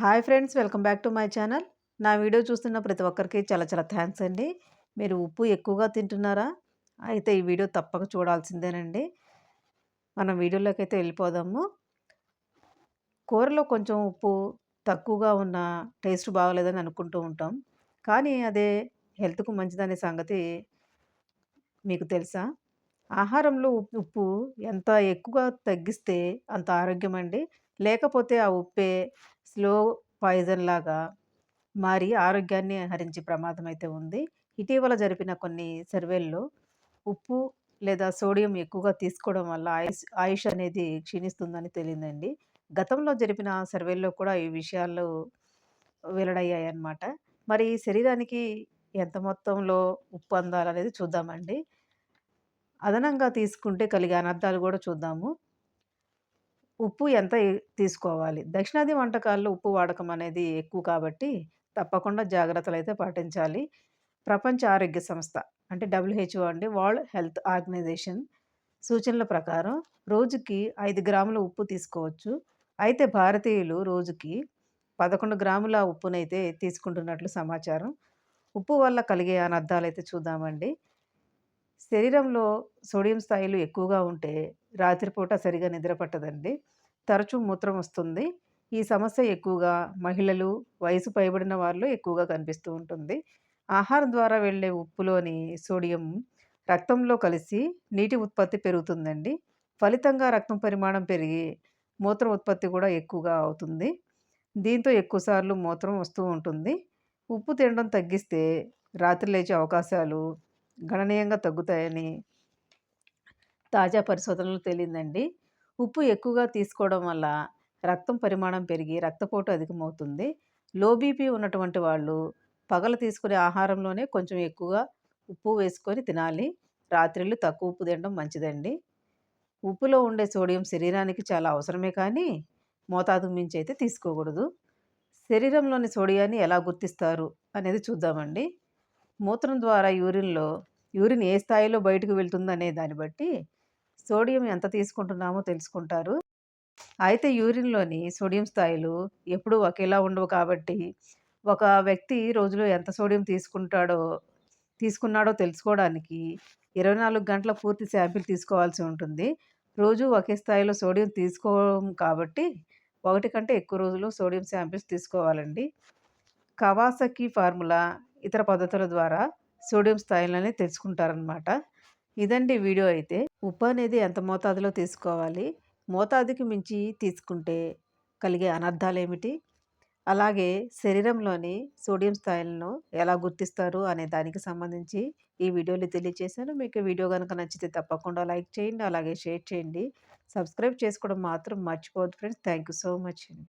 Hi friends welcome back to my channel. నా video చూస్తున్న ప్రతి ఒక్కరికి చాలా చాలా థ్యాంక్స్ అండి. మీరు ఉప్పు ఎక్కువగా తింటున్నారా? అయితే ఈ వీడియో తప్పక చూడాల్సిందేనండి. మనం వీడియోలోకి అయితే వెళ్ళిపోదాము. కూరలో కొంచెం ఉప్పు తక్కువగా ఉన్న టేస్ట్ బాగలేదని అనుకుంటూ ఉంటాం. కానీ అదే హెల్త్కు మంచిదనే సంగతి మీకు తెలుసా? ఆహారంలో ఉప్పు ఎంత ఎక్కువగా తగ్గిస్తే అంత ఆరోగ్యం అండి లేకపోతే ఆ ఉప్పే స్లో పాయిజన్ లాగా మారి ఆరోగ్యాన్ని హరించే ప్రమాదం అయితే ఉంది. ఇటీవల జరిపిన కొన్ని సర్వేల్లో ఉప్పు లేదా సోడియం ఎక్కువగా తీసుకోవడం వల్ల ఆయుష్ ఆయుష్ అనేది క్షీణిస్తుందని తెలియదండి గతంలో జరిపిన సర్వేల్లో కూడా ఈ విషయాలు వెల్లడయ్యాయన్నమాట. మరి శరీరానికి ఎంత మొత్తంలో ఉప్పు అందాలనేది చూద్దామండి. అదనంగా తీసుకుంటే కలిగే అనర్థాలు కూడా చూద్దాము. ఉప్పు ఎంత తీసుకోవాలి? దక్షిణాది వంటకాల్లో ఉప్పు వాడకం అనేది ఎక్కువ కాబట్టి తప్పకుండా జాగ్రత్తలు అయితే పాటించాలి. ప్రపంచ ఆరోగ్య సంస్థ అంటే డబ్ల్యూహెచ్ఓ అండి వరల్డ్ హెల్త్ ఆర్గనైజేషన్ సూచనల ప్రకారం రోజుకి ఐదు గ్రాముల ఉప్పు తీసుకోవచ్చు. అయితే భారతీయులు రోజుకి పదకొండు గ్రాముల ఉప్పునైతే తీసుకుంటున్నట్లు సమాచారం. ఉప్పు వల్ల కలిగే అనర్థాలు అయితే చూద్దామండి. శరీరంలో సోడియం స్థాయిలు ఎక్కువగా ఉంటే రాత్రిపూట సరిగా నిద్ర పట్టదండి. తరచూ మూత్రం వస్తుంది. ఈ సమస్య ఎక్కువగా మహిళలు వయసు పైబడిన వాళ్ళు ఎక్కువగా కనిపిస్తూ ఉంటుంది. ఆహారం ద్వారా వెళ్ళే ఉప్పులోని సోడియం రక్తంలో కలిసి నీటి ఉత్పత్తి పెరుగుతుందండి. ఫలితంగా రక్తం పరిమాణం పెరిగి మూత్ర ఉత్పత్తి కూడా ఎక్కువగా అవుతుంది. దీంతో ఎక్కువసార్లు మూత్రం వస్తూ ఉంటుంది. ఉప్పు తినడం తగ్గిస్తే రాత్రి లేచే అవకాశాలు గణనీయంగా తగ్గుతాయని తాజా పరిశోధనలు తేలిందండి. ఉప్పు ఎక్కువగా తీసుకోవడం వల్ల రక్తం పరిమాణం పెరిగి రక్తపోటు అధికమవుతుంది. లో బీపీ ఉన్నటువంటి వాళ్ళు పగలు తీసుకునే ఆహారంలోనే కొంచెం ఎక్కువగా ఉప్పు వేసుకొని తినాలి. రాత్రిళ్ళు తక్కువ ఉప్పు తినడం మంచిదండి. ఉప్పులో ఉండే సోడియం శరీరానికి చాలా అవసరమే కానీ మోతాదు మించి అయితే తీసుకోకూడదు. శరీరంలోని సోడియాన్ని ఎలా గుర్తిస్తారు అనేది చూద్దామండి. మూత్రం ద్వారా యూరిన్లో యూరిన్ ఏ స్థాయిలో బయటకు వెళ్తుందనే దాన్ని బట్టి సోడియం ఎంత తీసుకుంటున్నామో తెలుసుకుంటారు. అయితే యూరిన్లోని సోడియం స్థాయిలు ఎప్పుడూ ఒకేలా ఉండవు కాబట్టి ఒక వ్యక్తి రోజులో ఎంత సోడియం తీసుకుంటాడో తీసుకున్నాడో తెలుసుకోవడానికి ఇరవై నాలుగు గంటల పూర్తి శాంపిల్ తీసుకోవాల్సి ఉంటుంది. రోజు ఒకే స్థాయిలో సోడియం తీసుకోవడం కాబట్టి ఒకటి కంటే ఎక్కువ రోజులు సోడియం శాంపిల్స్ తీసుకోవాలండి. కవాసకి ఫార్ములా ఇతర పద్ధతుల ద్వారా సోడియం స్థాయిలోనే తెలుసుకుంటారనమాట. ఇదండి వీడియో అయితే. ఉప్పు అనేది ఎంత మోతాదులో తీసుకోవాలి? మోతాదుకి మించి తీసుకుంటే కలిగే అనర్థాలు ఏమిటి అలాగే శరీరంలోని సోడియం స్థాయిలను ఎలా గుర్తిస్తారు అనే దానికి సంబంధించి ఈ వీడియోలు తెలియజేశాను మీకు వీడియో కనుక నచ్చితే తప్పకుండా లైక్ చేయండి అలాగే షేర్ చేయండి. సబ్స్క్రైబ్ చేసుకోవడం మాత్రం మర్చిపోవద్దు friends. Thank you so much